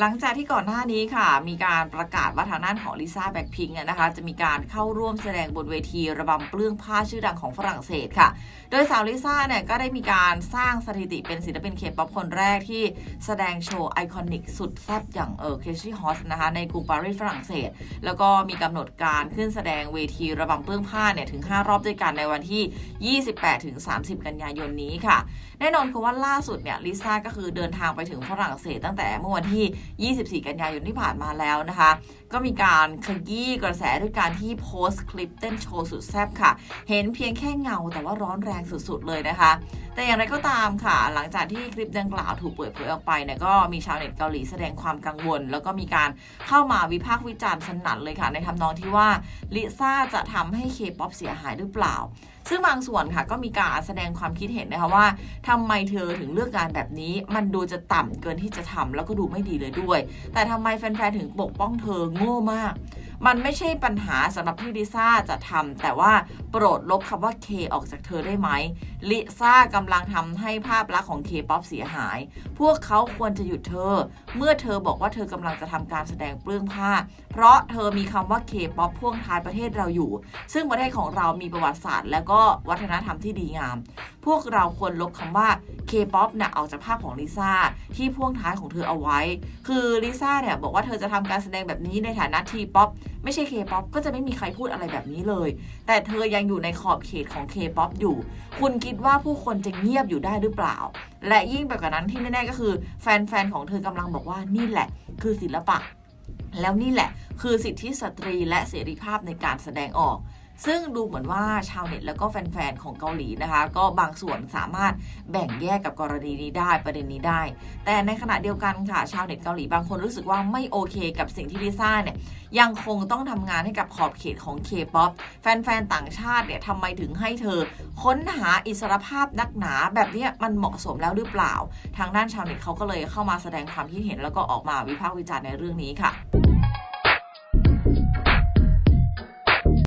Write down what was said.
หลังจากที่ก่อนหน้านี้ค่ะ มีการประกาศว่าทางด้านของลิซ่าแบ็คพิงค์นะคะ จะมีการเข้าร่วมแสดงบนเวทีระบำเปลื้องผ้าชื่อดังของฝรั่งเศสค่ะ โดยสาวลิซ่าเนี่ยก็ได้มีการสร้างสถิติเป็นศิลปินเคป๊อปคนแรกที่แสดงโชว์ไอคอนิกสุดแซ่บอย่างเออเคชี่ฮอสนะคะในกรุงปารีสฝรั่งเศส แล้วก็มีกำหนดการขึ้นแสดงเวทีระบำเปลื้องผ้าเนี่ยถึง 5 รอบด้วยกันในวันที่ 28ถึง30 กันยายนนี้ค่ะ แน่นอนคือว่าล่าสุดเนี่ยลิซ่าก็คือเดินทางไปถึงฝรั่งเศสตั้งแต่เมื่อวันที่24 กันยายนที่ผ่านมาแล้วนะคะ ก็มีการขยี้กระแสด้วยการที่โพสต์คลิปเต้นโชว์สุดแซ่บค่ะ เห็นเพียงแค่เงาแต่ว่าร้อนแรงสุดๆเลยนะคะ แต่อย่างไรก็ตามค่ะ หลังจากที่คลิปดังกล่าวถูกเปิดเผยออกไปเนี่ยก็มีชาวเน็ตเกาหลีแสดงความกังวล แล้วก็มีการเข้ามาวิพากษ์วิจารณ์สนั่นเลยค่ะ ในทำนองที่ว่าลิซ่าจะทำให้เคป๊อปเสียหายหรือเปล่า ซึ่งบางส่วนค่ะก็มีการแสดงความคิดเห็นนะคะว่าทำไมเธอถึงเลือกงานแบบนี้ มันดูจะต่ำเกินที่จะทำแล้วก็ดูไม่ดีเลยด้วย แต่ทำไมแฟนๆถึงปกป้องเธอโง่มาก มันไม่ใช่ปัญหาสำหรับที่ลิซ่าจะทำแต่ว่าโปรดลบคำว่าเคออกจากเธอได้ไหมลิซ่ากำลังทำให้ภาพลักษณ์ของเคป๊อปเสียหาย พวกเขาควรจะหยุดเธอ เมื่อเธอบอกว่าเธอกำลังจะทำการแสดงเปลื้องผ้า เพราะเธอมีคำว่าเคป๊อปพ่วงท้ายประเทศเราอยู่ ซึ่งประเทศของเรามีประวัติศาสตร์ และก็วัฒนธรรมที่ดีงาม พวกเราควรลบคำว่า K-POP เนี่ยออกจากภาพของลิซ่าที่พ่วงท้ายของเธอเอาไว้ คือลิซ่าเนี่ยบอกว่าเธอจะทำการแสดงแบบนี้ในฐานะทีป๊อปไม่ใช่ K-POP ก็จะไม่มีใครพูดอะไรแบบนี้เลย แต่เธอยังอยู่ในขอบเขตของ K-POP อปอยู่ คุณคิดว่าผู้คนจะเงียบอยู่ได้หรือเปล่า และยิ่งไปกว่านั้นที่แน่ๆก็คือ แฟนๆของเธอกำลังบอกว่านี่แหละ คือศิลปะ แล้วนี่แหละ คือสิทธิสตรีและเสรีภาพในการแสดงออก ซึ่งดูเหมือนว่าชาวเน็ตแล้วก็แฟนๆของเกาหลีนะคะ ก็บางส่วนสามารถแบ่งแยกกับกรณีนี้ได้ประเด็นนี้ได้ แต่ในขณะเดียวกันค่ะ ชาวเน็ตเกาหลีบางคนรู้สึกว่าไม่โอเคกับสิ่งที่ลิซ่าเนี่ยยังคงต้องทำงานให้กับขอบเขตของ K-POP แฟนๆต่างชาติเนี่ยทำไมถึงให้เธอ ค้นหาอิสรภาพนักหนาแบบเนี้ยมันเหมาะสมแล้วหรือเปล่า ทางด้านชาวเน็ตเขาก็เลยเข้ามาแสดงความคิดเห็นแล้วก็ออกมาวิพากษ์วิจารณ์ในเรื่องนี้ค่ะ